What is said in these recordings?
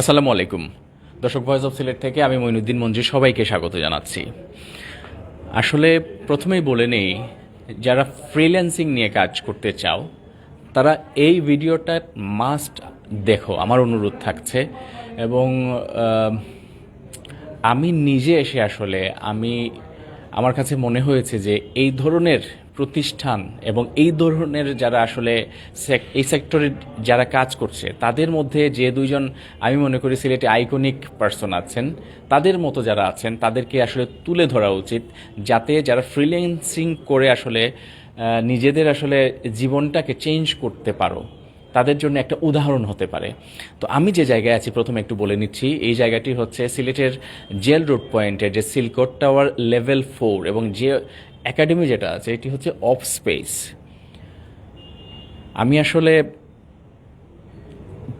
আসসালামু আলাইকুম। দর্শক ভয়েস অফ সিলেট থেকে আমি মইনুদ্দিন মঞ্জু সবাইকে স্বাগত জানাচ্ছি। আসলে প্রথমেই বলে নেই, যারা ফ্রিল্যান্সিং নিয়ে কাজ করতে চাও, তারা এই ভিডিওটা মাস্ট দেখো, আমার অনুরোধ থাকছে। এবং আমি নিজে এসে আসলে আমি, আমার কাছে মনে হয়েছে যে এই ধরনের প্রতিষ্ঠান এবং এই ধরনের যারা আসলে এই সেক্টরে যারা কাজ করছে, তাদের মধ্যে যে দুইজন আমি মনে করি সিলেটে আইকনিক পার্সন আছেন, তাদের মতো যারা আছেন, তাদেরকে আসলে তুলে ধরা উচিত যাতে যারা ফ্রিল্যান্সিং করে আসলে নিজেদের আসলে জীবনটাকে চেঞ্জ করতে পারো। তাদের জন্য একটা উদাহরণ হতে পারে। তো আমি যে জায়গায় আছি, প্রথমে একটু বলে নিচ্ছি, এই জায়গাটি হচ্ছে সিলেটের জেল রোড পয়েন্টের যে সিলকোট টাওয়ার লেভেল ফোর এবং যে একাডেমি যেটা আছে, এটি হচ্ছে অফ স্পেস। আমি আসলে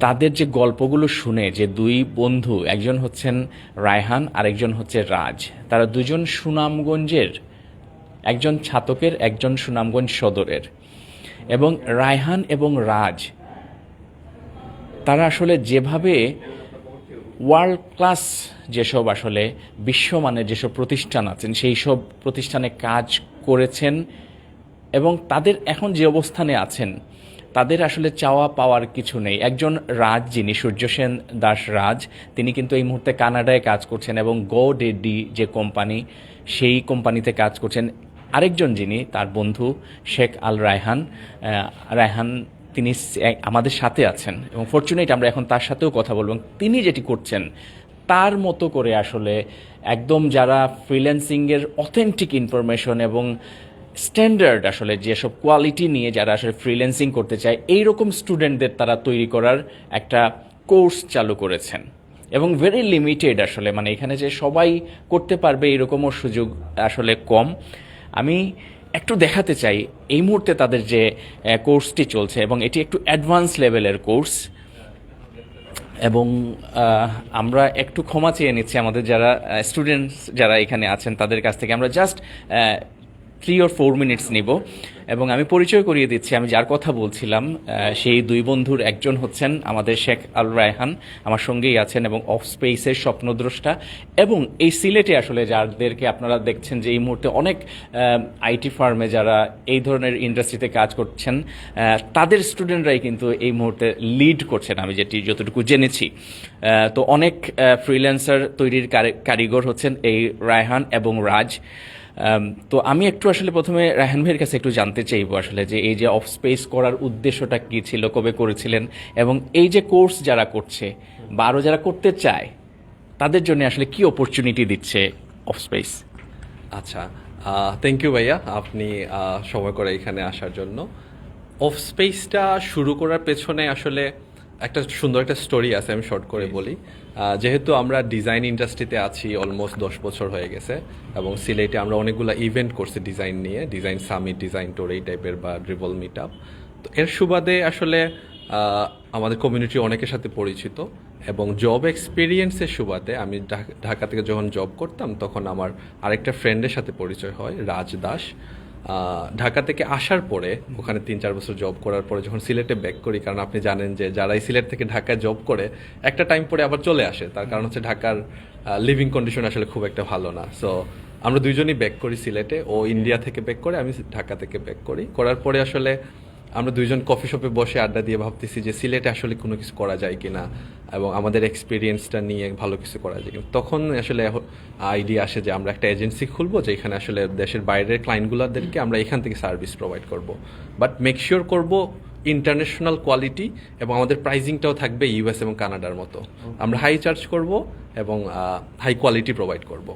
তাদের যে গল্পগুলো শুনে যে দুই বন্ধু, একজন হচ্ছেন রায়হান আর একজন হচ্ছে রাজ। তারা দুজন সুনামগঞ্জের, একজন ছাতকের, একজন সুনামগঞ্জ সদরের। এবং রায়হান এবং রাজ, তারা আসলে যেভাবে ওয়ার্ল্ড ক্লাস যেসব আসলে বিশ্বমানের যেসব প্রতিষ্ঠান আছেন, সেই সব প্রতিষ্ঠানে কাজ করেছেন এবং তাদের এখন যে অবস্থানে আছেন, তাদের আসলে চাওয়া পাওয়ার কিছু নেই। একজন রাজ যিনি, সূর্য সেন দাস রাজ, তিনি কিন্তু এই মুহূর্তে কানাডায় কাজ করছেন এবং গো ডেডি যে কোম্পানি, সেই কোম্পানিতে কাজ করছেন। আরেকজন যিনি, তার বন্ধু শেখ আল রায়হান রায়হান তিনি আমাদের সাথে আছেন এবং ফর্চুনেট আমরা এখন তার সাথেও কথা বলব। তিনি যেটি করছেন তার মতো করে আসলে একদম যারা ফ্রিল্যান্সিংয়ের অথেন্টিক ইনফরমেশন এবং স্ট্যান্ডার্ড আসলে যেসব কোয়ালিটি নিয়ে যারা আসলে ফ্রিল্যান্সিং করতে চায় এই রকম স্টুডেন্টদের তারা তৈরি করার একটা কোর্স চালু করেছেন। এবং ভেরি লিমিটেড আসলে মানে এখানে যে সবাই করতে পারবে এরকমও সুযোগ আসলে কম। আমি একটু দেখাতে চাই, এই মুহূর্তে তাদের যে কোর্সটি চলছে এবং এটি একটু অ্যাডভান্স লেভেলের কোর্স এবং আমরা একটু ক্ষমা চেয়ে নিচ্ছি আমাদের যারা স্টুডেন্টস যারা এখানে আছেন তাদের কাছ থেকে। আমরা just three or four minutes নিব। এবং আমি পরিচয় করিয়ে দিচ্ছি, আমি যার কথা বলছিলাম সেই দুই বন্ধুর একজন হচ্ছেন আমাদের শেখ আল রায়হান, আমার সঙ্গেই আছেন এবং অফ স্পেসের স্বপ্নদ্রষ্টা। এবং এই সিলেটে আসলে যাদেরকে আপনারা দেখছেন যে এই মুহূর্তে অনেক আইটি ফার্মে যারা এই ধরনের ইন্ডাস্ট্রিতে কাজ করছেন তাদের স্টুডেন্টরাই কিন্তু এই মুহূর্তে লিড করছেন, আমি যেটি যতটুকু জেনেছি। তো অনেক ফ্রিল্যান্সার তৈরির কারিগর হচ্ছেন এই রায়হান এবং রাজ। তো আমি একটু আসলে প্রথমে রায়হান ভাইয়ের কাছে একটু জানতে চাইব আসলে যে এই যে অফ স্পেস করার উদ্দেশ্যটা কি ছিল, কবে করেছিলেন এবং এই যে কোর্স যারা করছে বা আরও যারা করতে চায়, তাদের জন্য আসলে কি অপরচুনিটি দিচ্ছে অফ স্পেস আচ্ছা থ্যাংক ইউ ভাইয়া, আপনি সময় করে এখানে আসার জন্য। অফ স্পেসটা শুরু করার পেছনে আসলে একটা সুন্দর একটা স্টোরি আছে আমি শর্ট করে বলি। যেহেতু আমরা ডিজাইন ইন্ডাস্ট্রিতে আছি অলমোস্ট দশ বছর হয়ে গেছে এবং সিলেটে আমরা অনেকগুলো ইভেন্ট করছি ডিজাইন নিয়ে ডিজাইন সামিট ডিজাইন টোর এই টাইপের বা ড্রিবল মিট আপ তো এর সুবাদে আসলে আমাদের কমিউনিটি অনেকের সাথে পরিচিত এবং জব এক্সপিরিয়েন্সের সুবাদে আমি ঢাকা- থেকে যখন জব করতাম তখন আমার আরেকটা ফ্রেন্ডের সাথে পরিচয় হয় রাজ দাস। ঢাকা থেকে আসার পরে, ওখানে তিন চার বছর জব করার পরে যখন সিলেটে ব্যাক করি, কারণ আপনি জানেন যে যারাই সিলেট থেকে ঢাকায় জব করে, একটা টাইম পরে আবার চলে আসে। তার কারণ হচ্ছে ঢাকার লিভিং কন্ডিশন আসলে খুব একটা ভালো না। সো আমরা দুইজনই ব্যাক করি সিলেটে। ও ইন্ডিয়া থেকে ব্যাক করে, আমি ঢাকা থেকে ব্যাক করি। করার পরে আসলে আমরা দুইজন কফি শপে বসে আড্ডা দিয়ে ভাবতেছি যে সিলেটে আসলে কোনো কিছু করা যায় কিনা এবং আমাদের এক্সপিরিয়েন্সটা নিয়ে ভালো কিছু করা যায় কিনা। তখন আসলে আইডিয়া আসে যে আমরা একটা এজেন্সি খুলবো যেখানে আসলে দেশের বাইরের ক্লায়েন্টগুলোদেরকে আমরা এখান থেকে সার্ভিস প্রোভাইড করব। বাট মেক শিওর করব ইন্টারন্যাশনাল কোয়ালিটি এবং আমাদের প্রাইজিংটাও থাকবে ইউএস এবং কানাডার মতো। আমরা হাই চার্জ করব এবং হাই কোয়ালিটি প্রোভাইড করব।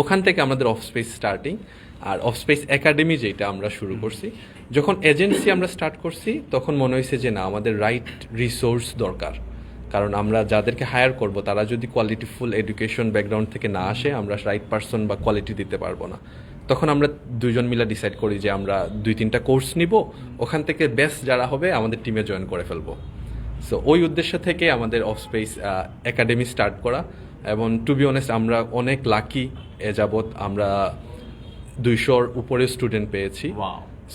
ওখান থেকে আমাদের অফ স্পেস স্টার্টিং আর অফ স্পেস একাডেমি যেটা আমরা শুরু করছি যখন এজেন্সি আমরা স্টার্ট করছি, তখন মনে হয়েছে যে না, আমাদের রাইট রিসোর্স দরকার। কারণ আমরা যাদেরকে হায়ার করব, তারা যদি কোয়ালিটিফুল এডুকেশন ব্যাকগ্রাউন্ড থেকে না আসে, আমরা রাইট পারসন বা কোয়ালিটি দিতে পারব না। তখন আমরা দুইজন মিলে ডিসাইড করি যে আমরা দুই তিনটা কোর্স নিব, ওখান থেকে বেস্ট যারা হবে, আমাদের টিমে জয়েন করে ফেলব। সো ওই উদ্দেশ্য থেকে আমাদের অফ স্পেস একাডেমি স্টার্ট করা এবং টু বি অনেস্ট আমরা অনেক লাকি এ যাবৎ আমরা দুইশোর উপরে স্টুডেন্ট পেয়েছি।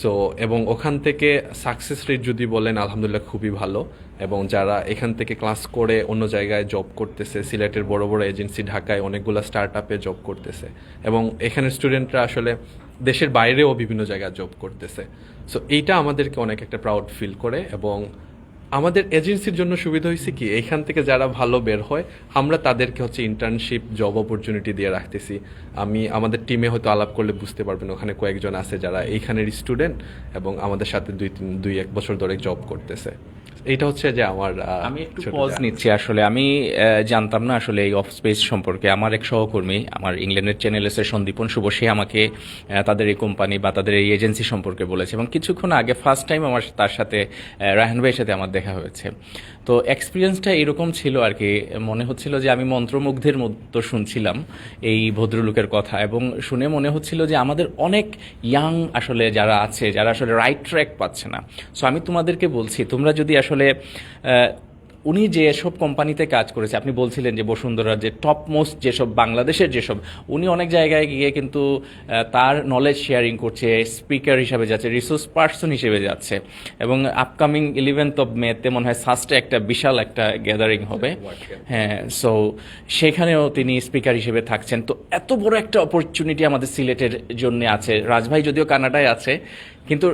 সো এবং ওখান থেকে সাকসেস রেট যদি বলেন, আলহামদুলিল্লাহ খুবই ভালো। এবং যারা এখান থেকে ক্লাস করে অন্য জায়গায় জব করতেছে, সিলেটের বড় বড় এজেন্সি ঢাকায় অনেকগুলো স্টার্ট আপে জব করতেছে। এবং এখানের স্টুডেন্টরা আসলে দেশের বাইরেও বিভিন্ন জায়গায় জব করতেছে। সো এইটা আমাদেরকে অনেক একটা প্রাউড ফিল করে এবং আমাদের এজেন্সির জন্য সুবিধা হয়েছে কি? এখান থেকে যারা ভালো বের হয়, আমরা তাদেরকে হচ্ছে ইন্টার্নশিপ জব অপরচুনিটি দিয়ে রাখতেছি। আমি, আমাদের টিমে হয়তো আলাপ করলে বুঝতে পারবেন, ওখানে কয়েকজন আছে যারা এইখানের স্টুডেন্ট এবং আমাদের সাথে দুই তিন, দুই এক বছর ধরে জব করতেছে। এইটা হচ্ছে যে আমার আমি একটু পজ নিচ্ছি আসলে। আমি জানতাম না আসলে এই অফ স্পেস সম্পর্কে। আমার এক সহকর্মী আমার ইংল্যান্ডের চ্যানেল এসে সন্দীপন শুভ সে আমাকে তাদের এই কোম্পানি বা তাদের এই এজেন্সি সম্পর্কে বলেছে। এবং কিছুক্ষণ আগে ফার্স্ট টাইম আমার তার সাথে রাহান রায়হান ভাইয়ের সাথে আমার দেখা হয়েছে। তো এক্সপিরিয়েন্সটা এরকম ছিল আর কি। মনে হচ্ছিল যে আমি মন্ত্রমুগ্ধের মতো শুনছিলাম এই ভদ্রলোকের কথা এবং শুনে মনে হচ্ছিল যে আমাদের অনেক ইয়াং আসলে যারা আছে, যারা আসলে রাইট ট্র্যাক পাচ্ছে না। সো আমি তোমাদেরকে বলছি, তোমরা যদি আসলে উনি যেসব কোম্পানিতে কাজ করেছে, আপনি বলছিলেন যে বসুন্ধরা যে টপ মোস্ট যেসব, বাংলাদেশের যেসব, উনি অনেক জায়গায় গিয়ে কিন্তু তার নলেজ শেয়ারিং করছে স্পিকার হিসাবে যাচ্ছে রিসোর্স পার্সন হিসেবে যাচ্ছে। এবং আপকামিং ইলেভেন্থ অফ মেতে মনে হয় সাস্টে একটা বিশাল একটা গ্যাদারিং হবে। হ্যাঁ সো সেখানেও তিনি স্পিকার হিসেবে থাকছেন। তো এত বড় একটা অপরচুনিটি আমাদের সিলেটের জন্য আছে। রাজভাই যদিও কানাডায় আছে, কিন্তু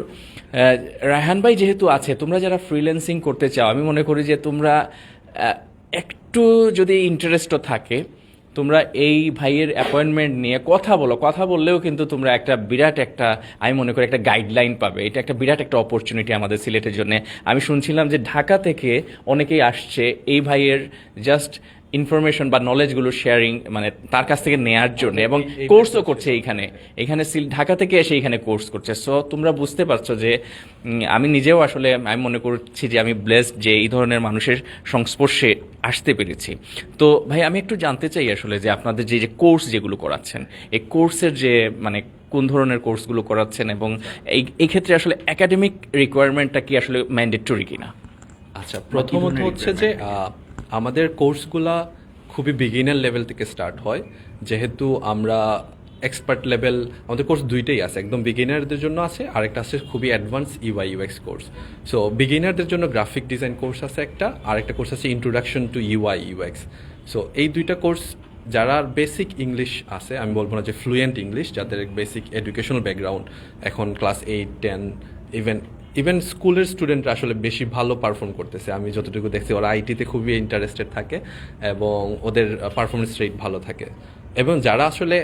রায়হান ভাই যেহেতু আছে, তোমরা যারা ফ্রিল্যান্সিং করতে চাও, আমি মনে করি যে তোমরা একটু যদি ইন্টারেস্টও থাকে, তোমরা এই ভাইয়ের অ্যাপয়েন্টমেন্ট নিয়ে কথা বলো। কথা বললেও কিন্তু তোমরা একটা বিরাট একটা, আমি মনে করি একটা গাইডলাইন পাবে। এটা একটা বিরাট একটা অপরচুনিটি আমাদের সিলেটের জন্য। আমি শুনছিলাম যে ঢাকা থেকে অনেকেই আসছে, এই ভাইয়ের জাস্ট ইনফরমেশন বা নলেজগুলো শেয়ারিং মানে তার কাছ থেকে নেয়ার জন্য এবং কোর্সও করছে এইখানে এখানে। সিল- ঢাকা থেকে এসে এখানে কোর্স করছে। সো তোমরা বুঝতে পারছ যে আমি নিজেও আসলে আমি মনে করছি যে আমি ব্লেসড যে এই ধরনের মানুষের সংস্পর্শে আসতে পেরেছি। তো ভাই আমি একটু জানতে চাই আসলে যে আপনাদের যে যে কোর্স যেগুলো করাচ্ছেন এই কোর্সের যে মানে কোন ধরনের কোর্সগুলো করাচ্ছেন এবং এই এই ক্ষেত্রে আসলে একাডেমিক রিকোয়ারমেন্টটা কি আসলে ম্যান্ডেটরি কিনা? আচ্ছা প্রথমত হচ্ছে যে আহ, আমাদের কোর্সগুলা খুবই বিগিনার লেভেল থেকে স্টার্ট হয়। যেহেতু আমরা এক্সপার্ট লেভেল আমাদের কোর্স দুইটাই আছে। একদম বিগিনারদের জন্য আছে, আরেকটা আছে খুবই advance UI UX course so বিগিনারদের জন্য গ্রাফিক ডিজাইন কোর্স আছে একটা আর একটা কোর্স আছে introduction to UI UX so এই দুইটা কোর্স যারা বেসিক ইংলিশ আছে, আমি বলব না যে ফ্লুয়েন্ট ইংলিশ যাদের বেসিক এডুকেশনাল ব্যাকগ্রাউন্ড এখন class eight ten even even স্কুলের স্টুডেন্টরা আসলে বেশি ভালো পারফর্ম করতেছে। আমি যতটুকু দেখছি, ওরা আইটিতে খুবই ইন্টারেস্টেড থাকে এবং ওদের পারফরমেন্স রেট ভালো থাকে। এবং যারা আসলে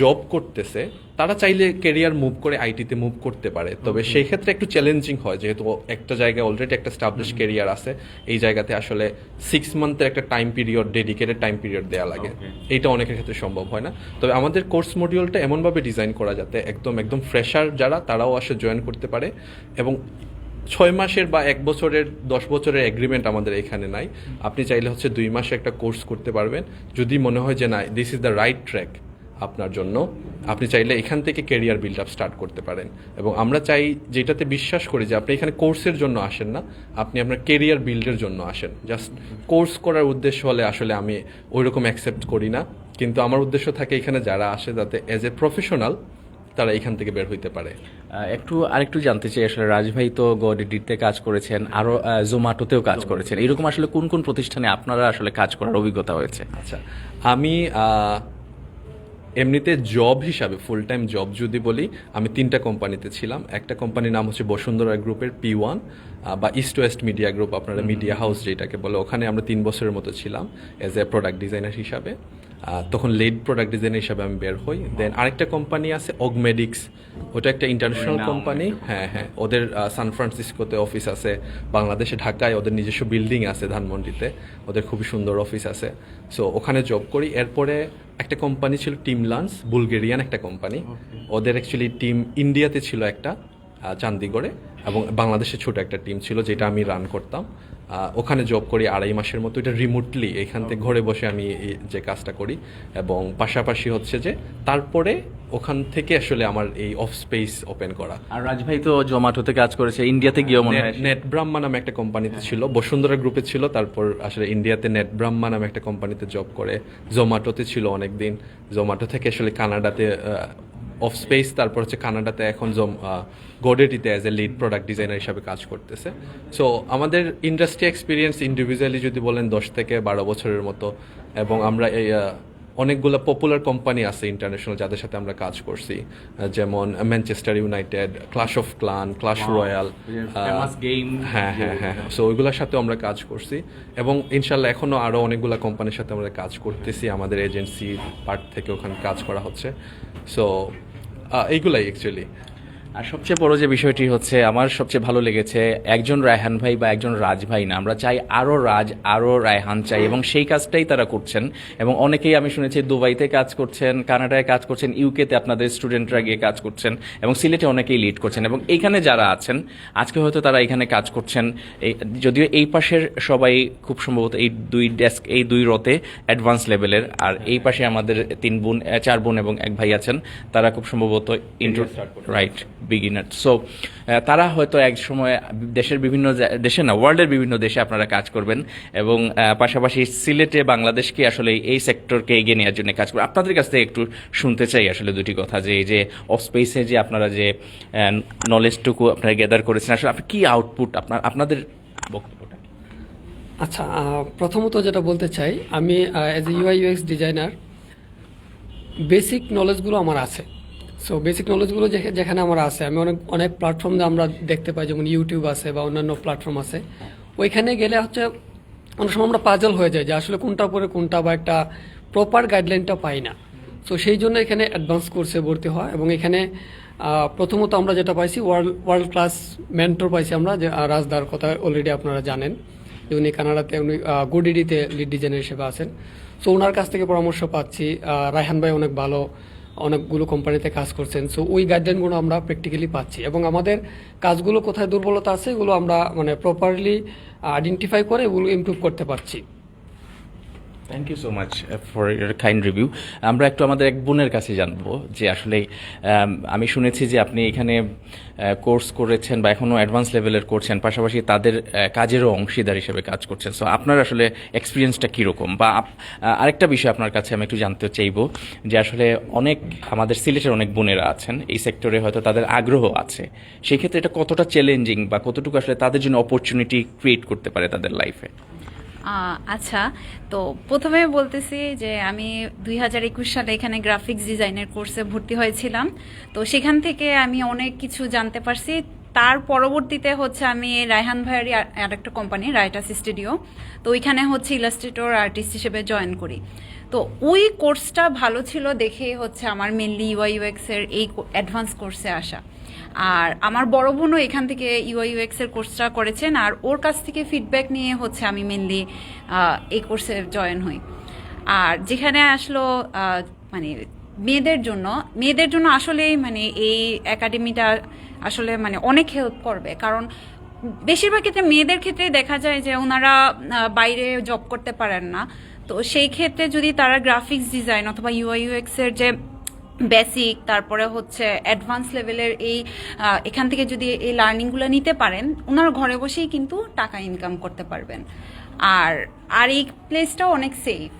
জব করতেছে তারা চাইলে কেরিয়ার মুভ করে আইটিতে মুভ করতে পারে। তবে সেই ক্ষেত্রে একটু চ্যালেঞ্জিং হয় যেহেতু একটা জায়গায় অলরেডি একটা স্টাবলিশ কেরিয়ার আছে এই জায়গাতে আসলে সিক্স মান্থের একটা time period dedicated time period দেওয়া লাগে। এইটা অনেকের ক্ষেত্রে সম্ভব হয় না। তবে আমাদের কোর্স মডিউলটা এমনভাবে ডিজাইন করা যাতে একদম একদম ফ্রেশার যারা তারাও আসে জয়েন করতে পারে এবং ছয় মাসের বা এক বছরের দশ বছরের এগ্রিমেন্ট আমাদের এখানে নাই। আপনি চাইলে হচ্ছে দুই মাসে একটা কোর্স করতে পারবেন। যদি মনে হয় যে না this is the right track আপনার জন্য। আপনি চাইলে এখান থেকে কেরিয়ার বিল্ড আপ স্টার্ট করতে পারেন। এবং আমরা চাই যেটাতে বিশ্বাস করি যে আপনি এখানে কোর্সের জন্য আসেন না আপনি আপনার কেরিয়ার বিল্ডের জন্য আসেন। জাস্ট কোর্স করার উদ্দেশ্য হলে আসলে আমি ওই রকম অ্যাকসেপ্ট করি না। কিন্তু আমার উদ্দেশ্য থাকে এখানে যারা আসে যাতে অ্যাজ এ প্রফেশনাল তারা এখান থেকে বের হইতে পারে। একটু আরেকটু জানতে চাই আসলে রাজভাই তো গডিডিতে কাজ করেছেন আরও জোম্যাটোতেও কাজ করেছেন। এরকম আসলে কোন কোন প্রতিষ্ঠানে আপনারা আসলে কাজ করার অভিজ্ঞতা হয়েছে? আচ্ছা আমি এমনিতে জব হিসাবে ফুল টাইম জব যদি বলি আমি তিনটা কোম্পানিতে ছিলাম। একটা কোম্পানির নাম হচ্ছে বসুন্ধরা গ্রুপের পি ওয়ান বা ইস্ট ওয়েস্ট মিডিয়া গ্রুপ আপনারা মিডিয়া হাউস যেটাকে বলে ওখানে আমরা তিন বছরের মতো ছিলাম এজ এ প্রোডাক্ট ডিজাইনার হিসাবে। তখন লেড প্রোডাক্ট ডিজাইনার হিসাবে আমি বের হই। দেন আরেকটা কোম্পানি আছে অগমেডিক্স ওটা একটা ইন্টারন্যাশনাল কোম্পানি হ্যাঁ হ্যাঁ ওদের সান ফ্রান্সিসকোতে অফিস আছে বাংলাদেশে ঢাকায় ওদের নিজস্ব বিল্ডিং আছে ধানমন্ডিতে ওদের খুবই সুন্দর অফিস আছে। সো ওখানে জব করি। এরপরে একটা কোম্পানি ছিল টিম লান্স বুলগেরিয়ান একটা কোম্পানি ওদের অ্যাকচুয়ালি টিম ইন্ডিয়াতে ছিল একটা চান্দিগড়ে এবং বাংলাদেশে ছোট একটা টিম ছিল যেটা আমি রান করতাম। ওখানে জব করি আড়াই মাসের মতো। এটা রিমোটলি এখান থেকে ঘরে বসে আমি যে কাজটা করি। এবং পাশাপাশি হচ্ছে যে তারপরে ওখান থেকে আসলে আমার এই অফ স্পেস ওপেন করা। আর রাজভাই তো জোম্যাটোতে কাজ করেছে ইন্ডিয়াতে গিয়েও মনে হয় নেট ব্রাহ্মা নামে একটা কোম্পানিতে ছিল বসুন্ধরা গ্রুপে ছিল তারপর আসলে ইন্ডিয়াতে নেট ব্রাহ্মা নামে একটা কোম্পানিতে জব করে। জোম্যাটোতে ছিল অনেকদিন। জোম্যাটো থেকে আসলে কানাডাতে অফ স্পেস তারপর হচ্ছে কানাডাতে এখন জম গোডেটিতে as a lead product designer হিসাবে কাজ করতেছে। সো আমাদের ইন্ডাস্ট্রি এক্সপিরিয়েন্স ইন্ডিভিজুয়ালি যদি বলেন দশ থেকে বারো বছরের মতো এবং আমরা এই অনেকগুলো পপুলার কোম্পানি আছে ইন্টারন্যাশনাল যাদের সাথে আমরা কাজ করছি। যেমন Manchester United Clash of Clan Clash Royale হ্যাঁ হ্যাঁ হ্যাঁ সো ওইগুলোর সাথেও আমরা কাজ করছি। এবং ইনশাল্লাহ এখনও আরও অনেকগুলো কোম্পানির সাথে আমরা কাজ করতেছি। আমাদের এজেন্সি পার্ট থেকে ওখানে কাজ করা হচ্ছে। সো এইগুলাই অ্যাকচুয়ালি আর সবচেয়ে বড় যে বিষয়টি হচ্ছে আমার সবচেয়ে ভালো লেগেছে একজন রায়হান ভাই বা একজন রাজ ভাই না। আমরা চাই আরও রাজ আরও রায়হান চাই এবং সেই কাজটাই তারা করছেন। এবং অনেকেই আমি শুনেছি দুবাইতে কাজ করছেন কানাডায় কাজ করছেন ইউকেতে আপনাদের স্টুডেন্টরা গিয়ে কাজ করছেন এবং সিলেটে অনেকেই লিড করছেন। এবং এইখানে যারা আছেন আজকে হয়তো তারা এখানে কাজ করছেন। যদিও এই পাশের সবাই খুব সম্ভবত এই দুই ডেস্ক এই দুই রতে অ্যাডভান্স লেভেলের আর এই পাশে আমাদের তিন বোন চার বোন এবং এক ভাই আছেন। তারা খুব সম্ভবত ইন্টার রাইট বিগিনার সো তারা হয়তো এক সময় দেশের বিভিন্ন দেশে না ওয়ার্ল্ডের বিভিন্ন দেশে আপনারা কাজ করবেন এবং পাশাপাশি সিলেটে বাংলাদেশকে আসলে এই সেক্টরকে এগিয়ে নেওয়ার জন্য কাজ করবেন আপনাদের কাছ থেকে একটু শুনতে চাই আসলে দুটি কথা যে এই যে অফ স্পেসে যে আপনারা যে নলেজটুকু আপনারা গ্যাদার করেছেন, আসলে আপনি কী আউটপুট আপনার, আপনাদের বক্তব্যটা? আচ্ছা প্রথমত যেটা বলতে চাই, আমি as a UI UX designer basic নলেজগুলো আমার আছে। সো বেসিক নলেজগুলো যেখা- যেখানে আমার আছে, আমি অনেক অনেক প্ল্যাটফর্ম আমরা দেখতে পাই, যেমন ইউটিউব আছে বা অন্যান্য প্ল্যাটফর্ম আছে। ওইখানে গেলে হচ্ছে, অনেক সময় আমরা পাজল হয়ে যায় যে আসলে কোনটা পরে কোনটা বা একটা প্রপার গাইডলাইনটা পাই না। সো সেই জন্য এখানে অ্যাডভান্স কোর্সে ভর্তি হয় এবং এখানে প্রথমত আমরা যেটা পাইছি ওয়ার্ল্ড ওয়ার্ল্ড ক্লাস মেন্টর পাইছি আমরা, যে রাজদার কথা অলরেডি আপনারা জানেন। যে উনি কানাডাতে, উনি গুডিডিতে লিড ডিজাইনার হিসেবে আছেন। সো ওনার কাছ থেকে পরামর্শ পাচ্ছি রায়হান ভাই অনেক ভালো অনেকগুলো কোম্পানিতে কাজ করছেন। সো ওই গাইডলাইনগুলো আমরা প্র্যাকটিক্যালি পাচ্ছি। এবং আমাদের কাজগুলো কোথায় দুর্বলতা আছে, এগুলো আমরা মানে প্রপারলি আইডেন্টিফাই করে এগুলো ইমপ্রুভ করতে পারছি। Thank you so much for your kind review আমরা একটু আমাদের এক বোনের কাছে জানব যে আসলে um, আমি শুনেছি যে আপনি এখানে কোর্স করেছেন বা এখনও অ্যাডভান্স লেভেলের করছেন পাশাপাশি তাদের কাজেরও অংশীদার হিসেবে কাজ করছেন। সো আপনার আসলে এক্সপিরিয়েন্সটা কীরকম? বা আরেকটা বিষয় আপনার কাছে আমি একটু জানতে চাইব যে আসলে অনেক আমাদের সিলেটের অনেক বোনেরা আছেন এই সেক্টরে হয়তো তাদের আগ্রহ আছে। সেই ক্ষেত্রে এটা কতটা চ্যালেঞ্জিং বা কতটুকু আসলে তাদের জন্য অপরচুনিটি ক্রিয়েট করতে পারে তাদের লাইফে আচ্ছা তো প্রথমে বলতেছি যে আমি দুই হাজার একুশ সালে এখানে গ্রাফিক্স ডিজাইনের কোর্সে ভর্তি হয়েছিলাম। তো সেখান থেকে আমি অনেক কিছু জানতে পারছি। তার পরবর্তীতে হচ্ছে আমি রায়হান ভাইয়েরই আর- একটা কোম্পানি রাইটাস স্টুডিও তো ওইখানে হচ্ছে ইলাস্ট্রেটর আর্টিস্ট হিসেবে জয়েন করি। তো ওই কোর্সটা ভালো ছিল দেখে হচ্ছে আমার মেনলি ইউআই এর এই অ্যাডভান্স কোর্সে আসা। আর আমার বড় বোনও এখান থেকে ইউআই ইউএক্স এর কোর্সটা করেছেন আর ওর কাছ থেকে ফিডব্যাক নিয়ে হচ্ছে আমি মেনলি এই কোর্সে জয়েন হই। আর যেখানে আসলো মানে মেয়েদের জন্য মেয়েদের জন্য আসলেই মানে এই একাডেমিটা আসলে মানে অনেক হেল্প করবে। কারণ বেশিরভাগ ক্ষেত্রে মেয়েদের ক্ষেত্রে দেখা যায় যে ওনারা বাইরে জব করতে পারেন না। তো সেই ক্ষেত্রে যদি তারা গ্রাফিক্স ডিজাইন অথবা ইউআই ইউএক্স এর যে বেসিক তারপরে হচ্ছে অ্যাডভান্স লেভেলের এই এখান থেকে যদি এই লার্নিংগুলো নিতে পারেন ওনার ঘরে বসেই কিন্তু টাকা ইনকাম করতে পারবেন। আর আর এই প্লেসটাও অনেক সেফ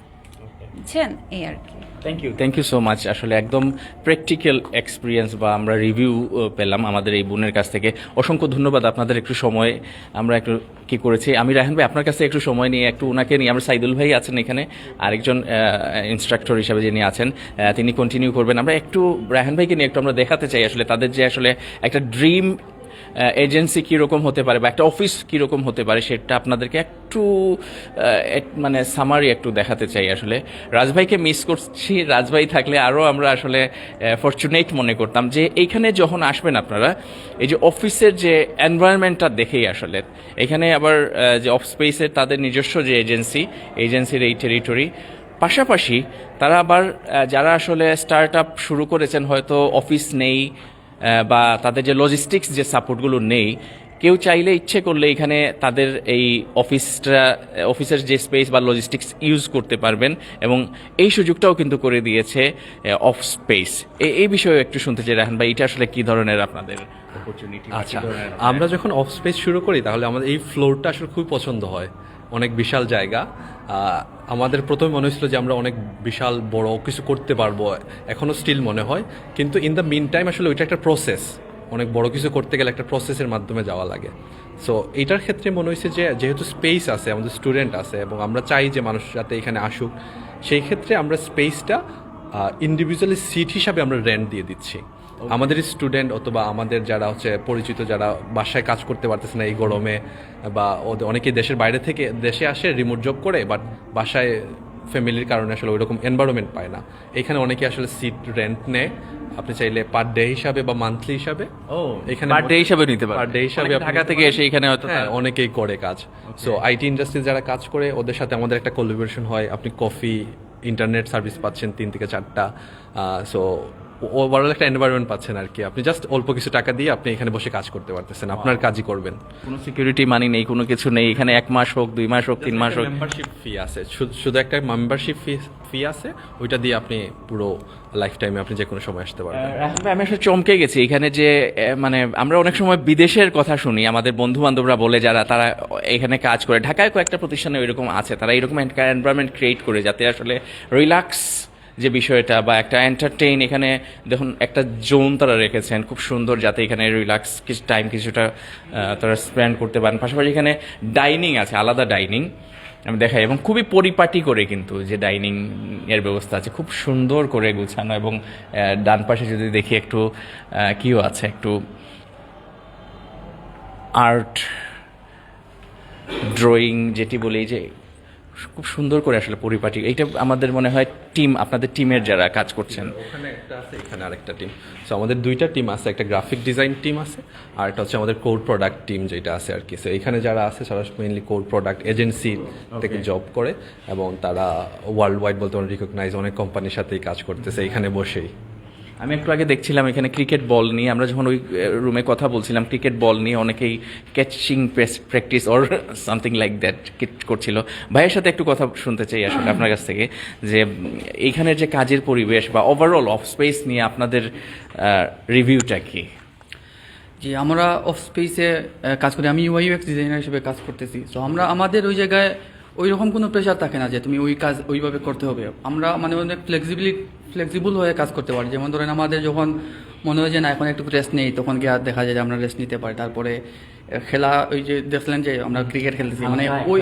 বুঝছেন? এই আর কি। Thank you thank you so much আসলে একদম প্র্যাকটিক্যাল এক্সপিরিয়েন্স বা আমরা রিভিউ পেলাম আমাদের এই বোনের কাছ থেকে। অসংখ্য ধন্যবাদ আপনাদের একটু সময়। আমরা একটু কি করেছি? আমি রায়হান ভাই আপনার কাছে একটু সময় নিয়ে, একটু ওনাকে নিয়ে, আমরা সাইদুল ভাই আছেন এখানে। আরেকজন ইনস্ট্রাক্টর হিসাবে যিনি আছেন তিনি কন্টিনিউ করবেন। আমরা একটু রায়হান ভাইকে নিয়ে একটু আমরা দেখাতে চাই। আসলে তাদের যে আসলে একটা ড্রিম এজেন্সি কীরকম হতে পারে বা একটা অফিস কীরকম হতে পারে সেটা আপনাদেরকে একটু এক- মানে সামারি একটু দেখাতে চাই আসলে। রাজভাইকে মিস করছি। রাজভাই থাকলে আরও আমরা আসলে ফর্চুনেট মনে করতাম যে এইখানে যখন আসবেন আপনারা, এই যে অফিসের যে এনভায়রনমেন্টটা দেখেই আসলে, এখানে আবার যে অফ স্পেসের তাদের নিজস্ব যে এজেন্সি এজেন্সির এই টেরিটরি পাশাপাশি তারা আবার যারা আসলে স্টার্ট আপ শুরু করেছেন, হয়তো অফিস নেই বা তাদের যে লজিস্টিক্স যে সাপোর্টগুলো নেই কেউ চাইলে ইচ্ছে করলে এখানে তাদের এই অফিসটা অফিসের যে স্পেস বা লজিস্টিক্স ইউজ করতে পারবেন এবং এই সুযোগটাও কিন্তু করে দিয়েছে অফ স্পেস এই বিষয়ে একটু শুনতে চাই রাহান ভাই এটা আসলে কি ধরনের আপনাদের অপরচুনিটি আচ্ছা আমরা যখন অফ স্পেস শুরু করি তাহলে আমাদের এই ফ্লোরটা আসলে খুবই পছন্দ হয়। অনেক বিশাল জায়গা। আমাদের প্রথমে মনে হয়েছিল যে আমরা অনেক বিশাল বড় কিছু করতে পারব এখনও স্টিল মনে হয়। কিন্তু ইন দ্য মিন টাইম আসলে ওইটা একটা প্রসেস অনেক বড় কিছু করতে গেলে একটা প্রসেসের মাধ্যমে যাওয়া লাগে। সো এইটার ক্ষেত্রে মনে হয়েছে যে যেহেতু স্পেস আছে আমাদের স্টুডেন্ট আছে এবং আমরা চাই যে মানুষ যাতে এখানে আসুক সেই ক্ষেত্রে আমরা স্পেসটা ইন্ডিভিজুয়ালি সিট হিসাবে আমরা রেন্ট দিয়ে দিচ্ছি। আমাদের স্টুডেন্ট অথবা আমাদের যারা হচ্ছে পরিচিত যারা বাসায় কাজ করতে পারতেছে না এই গরমে বা ওদের অনেকে দেশের বাইরে থেকে দেশে আসে রিমোট জব করে বাট বাসায় ফ্যামিলির কারণে আসলে ওইরকম এনভায়রনমেন্ট পায় না। এখানে অনেকে আসলে সিট রেন্ট নেয়। আপনি চাইলে পার ডে হিসাবে বা মান্থলি হিসাবে ও এখানে পার ডে হিসাবে নিতে পারেন পার ডে হিসাবে ঢাকা থেকে এসে এখানে হয়তো হ্যাঁ অনেকেই করে কাজ। সো আইটি ইন্ডাস্ট্রি যারা কাজ করে ওদের সাথে আমাদের একটা কোলাবোরেশন হয়। আপনি কফি ইন্টারনেট সার্ভিস পাচ্ছেন তিন থেকে চারটা। সো ওভারঅল একটা এনভায়রনমেন্ট পাচ্ছেন আর কি। আপনি জাস্ট অল্প কিছু টাকা দিয়ে আপনি এখানে বসে কাজ করতে পারতেছেন আপনার কাজই করবেন। কোনো সিকিউরিটি মানি নেই কোনো কিছু নেই এখানে এক মাস হোক দুই মাস হোক তিন মাস হোক। মেম্বারশিপ ফি আছে। শুধু- একটা মেম্বারশিপ ফি ফি আছে ওইটা দিয়ে আপনি পুরো লাইফ টাইমে আপনি যে কোনো সময় আসতে পারবেন। আমি আসলে চমকে গেছি। এখানে যে মানে আমরা অনেক সময় বিদেশের কথা শুনি। আমাদের বন্ধু বান্ধবরা বলে যারা তারা এখানে কাজ করে। ঢাকায় কয়েকটা প্রতিষ্ঠানে এরকম আছে। তারা এরকম এনভায়রনমেন্ট ক্রিয়েট করে যাতে আসলে রিল্যাক্স যে বিষয়টা বা একটা এন্টারটেইন এখানে দেখুন, একটা জোন তারা রেখেছেন, খুব সুন্দর যাতে এখানে রিল্যাক্স কিছু টাইম কিছুটা তারা স্পেন্ড করতে পারেন। পাশাপাশি এখানে ডাইনিং আছে, আলাদা ডাইনিং আমি দেখাই, এবং খুবই পরিপাটি করে কিন্তু যে ডাইনিং এর ব্যবস্থা আছে। খুব সুন্দর করে গুছানো এবং ডান পাশে যদি দেখি একটু কিও আছে, একটু আর্ট ড্রয়িং যেটি বলি যে খুব সুন্দর করে আসলে পরিপাটি এইটা আমাদের মনে হয় টিম আপনাদের টিমের যারা কাজ করছেন। ওখানে একটা আছে এখানে আরেকটা টিম। সো আমাদের দুইটা টিম আছে একটা গ্রাফিক ডিজাইন টিম আছে আর একটা হচ্ছে আমাদের কোর প্রোডাক্ট টিম যেটা আছে আর কি। সো এখানে যারা আছে তারা মেইনলি কোড প্রোডাক্ট এজেন্সি থেকে জব করে এবং তারা ওয়ার্ল্ড ওয়াইড বলতে রিকগনাইজ অনেক কোম্পানির সাথেই কাজ করতেছে এখানে বসেই। আমি একটু আগে দেখছিলাম এখানে ক্রিকেট বল নিয়ে, আমরা যখন ওই রুমে কথা বলছিলাম, ক্রিকেট বল নিয়ে অনেকেই catching practice or something like that করছিল। ভাইয়ের সাথে একটু কথা শুনতে চাই আসলে আপনার কাছ থেকে, যে এইখানের যে কাজের পরিবেশ বা ওভারঅল অফ স্পেস নিয়ে আপনাদের রিভিউটা কি? জি, আমরা অফ স্পেসে কাজ করি। আমি ইউআই ডিজাইনার হিসেবে কাজ করতেছি। তো আমরা, আমাদের ওই জায়গায় ওই রকম কোনো প্রেশার থাকে না যে তুমি ওই কাজ ওইভাবে করতে হবে। আমরা মানে অনেক ফ্লেক্সিবিলি ফ্লেক্সিবল হয়ে কাজ করতে পারি। যেমন ধরেন আমাদের যখন মনে হয় যে না এখন একটু রেস্ট নেই তখন গিয়ে দেখা যায় যে আমরা রেস্ট নিতে পারি। তারপরে খেলা ওই যে দেখলেন যে আমরা ক্রিকেট খেলতেছি। মানে ওই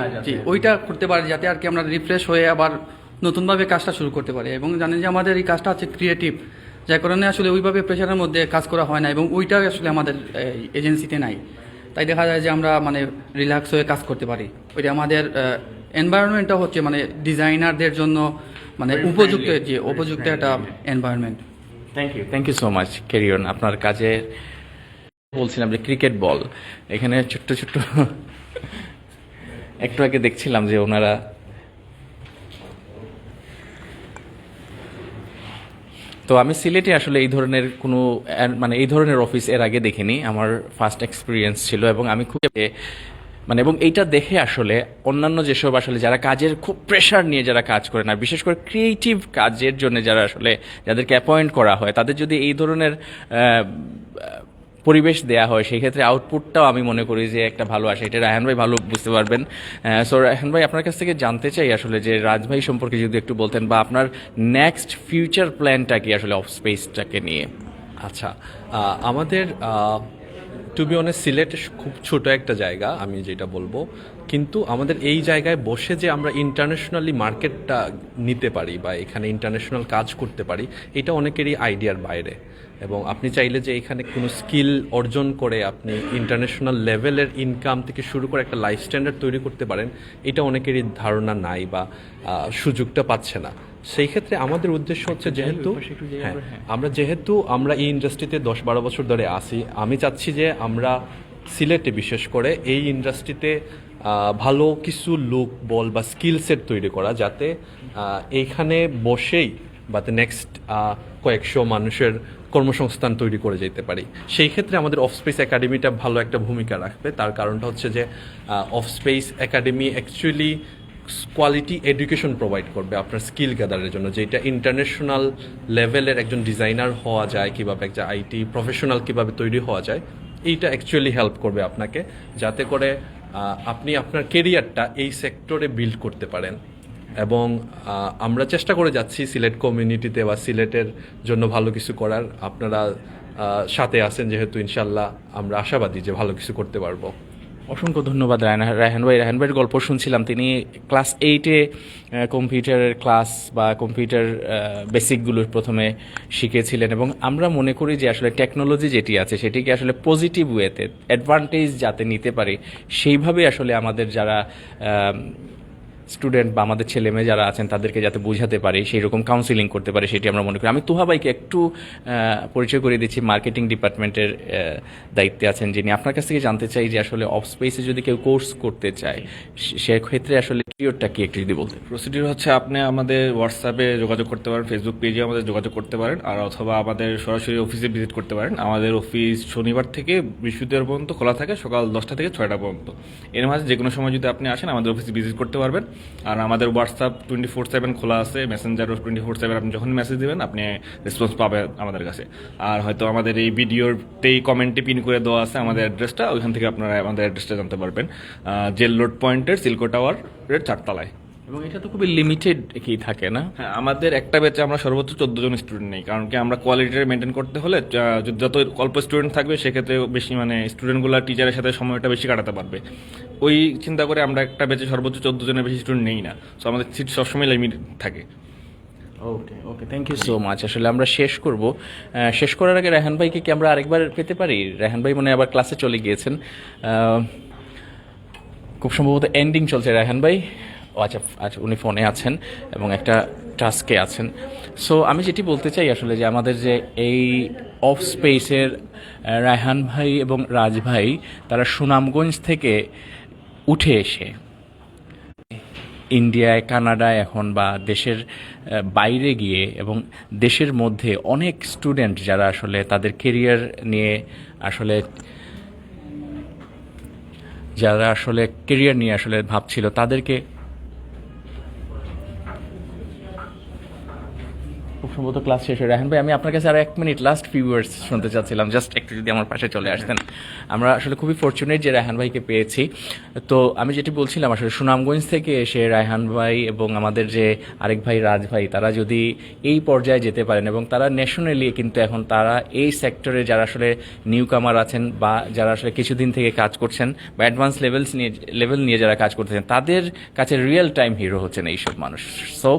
ওইটা করতে পারি যাতে আর কি আমরা রিফ্রেশ হয়ে আবার নতুনভাবে কাজটা শুরু করতে পারি। এবং জানেন যে আমাদের এই কাজটা হচ্ছে ক্রিয়েটিভ যার কারণে আসলে ওইভাবে প্রেশারের মধ্যে কাজ করা হয় না এবং ওইটা আসলে আমাদের এজেন্সিতে নাই। তাই দেখা যায় যে আমরা মানে রিল্যাক্স হয়ে কাজ করতে পারি। ওইটা আমাদের এনভায়রনমেন্টটা হচ্ছে মানে ডিজাইনারদের জন্য মানে উপযুক্ত যে উপযুক্ত একটা environment thank you thank you so much carry on আপনার কাজে বলছিলাম যে ক্রিকেট বল এখানে ছোট্ট ছোট্ট একটু আগে দেখছিলাম যে ওনারা তো আমি সিলেটে আসলে এই ধরনের কোনো মানে এই ধরনের অফিস এর আগে দেখিনি। আমার ফার্স্ট এক্সপিরিয়েন্স ছিল এবং আমি খুব মানে এবং এইটা দেখে আসলে অন্যান্য যেসব আসলে যারা কাজের খুব প্রেশার নিয়ে যারা কাজ করে না, বিশেষ করে ক্রিয়েটিভ কাজের জন্য যারা আসলে যাদেরকে অ্যাপয়েন্ট করা হয়, তাদের যদি এই ধরনের পরিবেশ দেয়া হয়, সেই ক্ষেত্রে আউটপুটটাও আমি মনে করি যে একটা ভালো আসে। এটা রায়হান ভাই ভালো বুঝতে পারবেন। সো রায়হান ভাই, আপনার কাছ থেকে জানতে চাই আসলে যে রাজ ভাই সম্পর্কে যদি একটু বলতেন, বা আপনার নেক্সট ফিউচার প্ল্যানটা কি আসলে অফ স্পেসটাকে নিয়ে? আচ্ছা আমাদের টু বি অনেস্ট সিলেট খুব ছোট একটা জায়গা, আমি যেটা বলব। কিন্তু আমাদের এই জায়গায় বসে যে আমরা ইন্টারন্যাশনালি মার্কেটটা নিতে পারি বা এখানে ইন্টারন্যাশনাল কাজ করতে পারি, এটা অনেকেরই আইডিয়ার বাইরে। এবং আপনি চাইলে যে এখানে কোনো স্কিল অর্জন করে আপনি ইন্টারন্যাশনাল লেভেলের ইনকাম থেকে শুরু করে একটা লাইফ স্ট্যান্ডার্ড তৈরি করতে পারেন এটা অনেকেরই ধারণা নাই বা সুযোগটা পাচ্ছে না। সেই ক্ষেত্রে আমাদের উদ্দেশ্য হচ্ছে যেহেতু হ্যাঁ আমরা যেহেতু আমরা এই ইন্ডাস্ট্রিতে দশ বারো বছর ধরে আসি আমি চাচ্ছি যে আমরা সিলেটে বিশেষ করে এই ইন্ডাস্ট্রিতে ভালো কিছু লোক বল বা স্কিল সেট তৈরি করা যাতে এইখানে বসেই বা নেক্সট কয়েকশো মানুষের কর্মসংস্থান তৈরি করে যেতে পারি। সেই ক্ষেত্রে আমাদের অফ স্পেস একাডেমিটা ভালো একটা ভূমিকা রাখবে। তার কারণটা হচ্ছে যে of space academy actually quality education provide করবে আপনার স্কিল গ্যাদারের জন্য। যেটা ইন্টারন্যাশনাল লেভেলের একজন ডিজাইনার হওয়া যায়, কীভাবে একটা আইটি প্রফেশনাল কীভাবে তৈরি হওয়া যায়, এইটা অ্যাকচুয়ালি হেল্প করবে আপনাকে। যাতে করে আপনি আপনার কেরিয়ারটা এই সেক্টরে বিল্ড করতে পারেন। এবং আমরা চেষ্টা করে যাচ্ছি সিলেট কমিউনিটিতে বা সিলেটের জন্য ভালো কিছু করার। আপনারা সাথে আছেন যেহেতু ইনশাল্লাহ আমরা আশাবাদী যে ভালো কিছু করতে পারব। অসংখ্য ধন্যবাদ রায়হান ভাই। রায়হান ভাইয়ের গল্প শুনছিলাম। তিনি ক্লাস এইটে কম্পিউটারের ক্লাস বা কম্পিউটার বেসিকগুলো প্রথমে শিখেছিলেন এবং আমরা মনে করি যে আসলে টেকনোলজি যেটি আছে, সেটিকে আসলে পজিটিভ ওয়েতে অ্যাডভান্টেজ যাতে নিতে পারি সেইভাবে আসলে আমাদের যারা স্টুডেন্ট বা আমাদের ছেলে মেয়ে যারা আছেন, তাদেরকে যাতে বোঝাতে পারি সেই রকম কাউন্সিলিং করতে পারি, সেটি আমরা মনে করি। আমি তুহা ভাইকে একটু পরিচয় করিয়ে দিচ্ছি। মার্কেটিং ডিপার্টমেন্টের দায়িত্বে আছেন যিনি। আপনার কাছ থেকে জানতে চাই যে আসলে অফ স্পেসে যদি কেউ কোর্স করতে চায় সেক্ষেত্রে আসলে পিরিয়ডটা কি একটু যদি বলতে প্রসিডিউর হচ্ছে আপনি আমাদের হোয়াটসঅ্যাপে যোগাযোগ করতে পারেন ফেসবুক পেজে আমাদের যোগাযোগ করতে পারেন, আর অথবা আমাদের সরাসরি অফিসে ভিজিট করতে পারেন। আমাদের অফিস শনিবার থেকে বৃহস্পতিবার পর্যন্ত খোলা থাকে, সকাল দশটা থেকে ছয়টা পর্যন্ত। এর মাঝে যে কোনো সময় যদি আপনি আসেন, আমাদের অফিসে ভিজিট করতে পারবেন। আর আমাদের হোয়াটসঅ্যাপ টোয়েন্টি ফোর সেভেন খোলা আছে মেসেঞ্জারও টোয়েন্টি ফোর সেভেন আপনি যখন মেসেজ দেবেন, আপনি রেসপন্স পাবেন আমাদের কাছে। আর হয়তো আমাদের এই ভিডিওতেই কমেন্টে পিন করে দেওয়া আছে আমাদের অ্যাড্রেসটা ওইখান থেকে আপনারা আমাদের অ্যাড্রেসটা জানতে পারবেন। জেল রোড পয়েন্টের সিলকো টাওয়ারের চারতলায়। এবং এটা তো খুবই লিমিটেড কি থাকে না? হ্যাঁ আমাদের একটা ব্যাচে আমরা সর্বোচ্চ চোদ্দ জন স্টুডেন্ট নেই কারণ কি আমরা কোয়ালিটিটা মেনটেন করতে হলে যত অল্প স্টুডেন্ট থাকবে সেক্ষেত্রে বেশি মানে স্টুডেন্টগুলো টিচারের সাথে সময়টা বেশি কাটাতে পারবে। ওই চিন্তা করে আমরা একটা ব্যাচে সর্বোচ্চ চোদ্দ জনের বেশি স্টুডেন্ট নেই না। সো আমাদের সিট সবসময় লিমিট থাকে। Okay okay thank you so much আসলে আমরা শেষ করব। শেষ করার আগে রেহান ভাইকে কি আমরা আরেকবার পেতে পারি? রেহান ভাই মনে হয় আবার ক্লাসে চলে গিয়েছেন। খুব সম্ভবত এন্ডিং চলছে রেহান ভাই। ও আচ্ছা আচ্ছা উনি ফোনে আছেন এবং একটা টাস্কে আছেন। সো আমি যেটি বলতে চাই আসলে যে আমাদের যে এই অফ স্পেসের রায়হান ভাই এবং রাজ ভাই, তারা সুনামগঞ্জ থেকে উঠে এসে ইন্ডিয়ায়, কানাডায় এখন বা দেশের বাইরে গিয়ে এবং দেশের মধ্যে অনেক স্টুডেন্ট যারা আসলে তাদের কেরিয়ার নিয়ে আসলে, যারা আসলে কেরিয়ার নিয়ে আসলে ভাবছিল, তাদেরকে খুব সম্ভবত ক্লাস শেষ হয়ে রাখেন ভাই, আমি আপনার কাছে আর এক মিনিট লাস্ট ফিউ ওয়ার্ডস শুনতে চাচ্ছিলাম। জাস্ট একটু যদি আমার পাশে চলে আসতেন। আমরা আসলে খুবই ফর্চুনেট যে রায়হান ভাইকে পেয়েছি। তো আমি যেটি বলছিলাম, আসলে সুনামগঞ্জ থেকে এসে রায়হান ভাই এবং আমাদের যে আরেক ভাই রাজ ভাই, তারা যদি এই পর্যায়ে যেতে পারেন এবং তারা ন্যাশনালি কিন্তু এখন তারা এই সেক্টরে যারা আসলে নিউ কামার আছেন বা যারা আসলে কিছুদিন থেকে কাজ করছেন বা অ্যাডভান্স লেভেলস নিয়ে লেভেল নিয়ে যারা কাজ করতেছেন, তাদের কাছে রিয়েল টাইম হিরো হচ্ছেন এইসব মানুষ। সো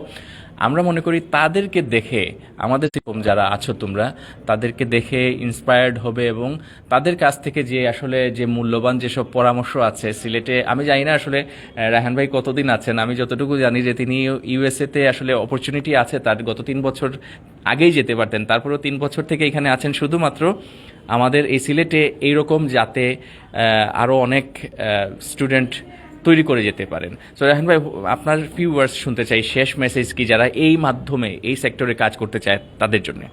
আমরা মনে করি তাদেরকে দেখে আমাদের যারা আছো তোমরা তাদেরকে দেখে ইন্সপায়ার্ড হবে এবং তাদের কাছ থেকে যে আসলে যে মূল্যবান যেসব পরামর্শ আছে সিলেটে আমি জানি না আসলে আহ, রায়হান ভাই কতদিন আছেন আমি যতটুকু জানি যে তিনি ইউএসএতে আসলে অপরচুনিটি আছে তার গত তিন বছর আগেই যেতে পারতেন তারপরেও তিন বছর থেকে এখানে আছেন শুধুমাত্র। আমাদের এই সিলেটে এইরকম যাতে আরও অনেক স্টুডেন্ট তৈরি করে যেতে পারেন। সো রাহান ভাই আপনার ফিউ ওয়ার্ডস শুনতে চাই শেষ মেসেজ কি যারা এই মাধ্যমে এই সেক্টরে কাজ করতে চায় তাদের জন্য?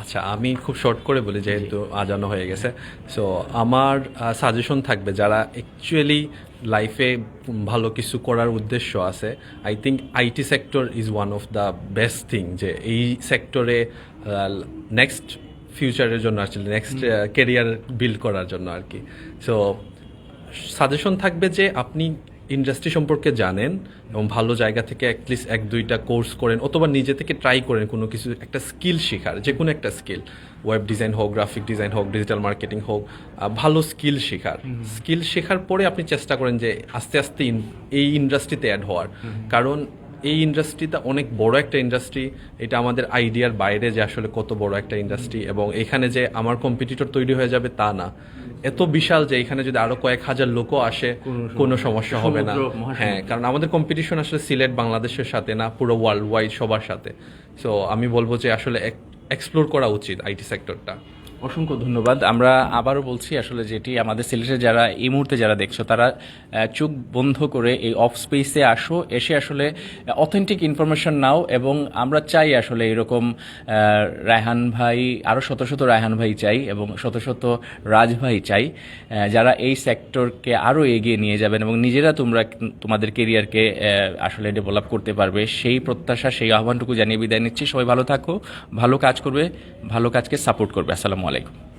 আচ্ছা আমি খুব শর্ট করে বলি যেহেতু আজানো হয়ে গেছে। সো আমার সাজেশন থাকবে যারা অ্যাকচুয়ালি লাইফে ভালো কিছু করার উদ্দেশ্য আছে I think IT sector is one of the best thing যে এই সেক্টরে নেক্সট ফিউচারের জন্য আসলে নেক্সট কেরিয়ার বিল্ড করার জন্য আর কি। সো সাজেশন থাকবে যে আপনি ইন্ডাস্ট্রি সম্পর্কে জানেন এবং ভালো জায়গা থেকে অ্যাটলিস্ট এক দুইটা কোর্স করেন অথবা নিজে থেকে ট্রাই করেন কোনো কিছু একটা স্কিল শেখার যে কোনো একটা স্কিল ওয়েব ডিজাইন হোক গ্রাফিক ডিজাইন হোক ডিজিটাল মার্কেটিং হোক ভালো স্কিল শেখার। স্কিল শেখার পরে আপনি চেষ্টা করেন যে আস্তে আস্তে এই ইন্ডাস্ট্রিতে অ্যাড হওয়ার। কারণ এই ইন্ডাস্ট্রিটা অনেক বড় একটা ইন্ডাস্ট্রি এটা আমাদের আইডিয়ার বাইরে যে আসলে কত বড় একটা ইন্ডাস্ট্রি এবং এখানে যে আমার কম্পিটিটর তৈরি হয়ে যাবে তা না। এত বিশাল যে এখানে যদি আরও কয়েক হাজার লোকও আসে কোনো সমস্যা হবে না। হ্যাঁ কারণ আমাদের কম্পিটিশন আসলে সিলেট বাংলাদেশের সাথে না পুরো ওয়ার্ল্ড ওয়াইড সবার সাথে। সো আমি বলব যে আসলে এক্সপ্লোর করা উচিত আইটি সেক্টরটা অসংখ্য ধন্যবাদ। আমরা আবারও বলছি আসলে যেটি আমাদের সিলেটের যারা এই মুহূর্তে যারা দেখছ, তারা চোখ বন্ধ করে এই অফ স্পেসে আসো, এসে আসলে অথেন্টিক ইনফরমেশন নাও এবং আমরা চাই আসলে এরকম রায়হান ভাই আরও শত শত রায়হান ভাই চাই এবং শত শত রাজ ভাই চাই যারা এই সেক্টরকে আরও এগিয়ে নিয়ে যাবেন এবং নিজেরা তোমরা তোমাদের কেরিয়ারকে আসলে ডেভেলপ করতে পারবে। সেই প্রত্যাশা, সেই আহ্বানটুকু জানিয়ে বিদায় নিচ্ছি। সবাই ভালো থাকো, ভালো কাজ করবে, ভালো কাজকে সাপোর্ট করবে। আসসালামু আলাইকুম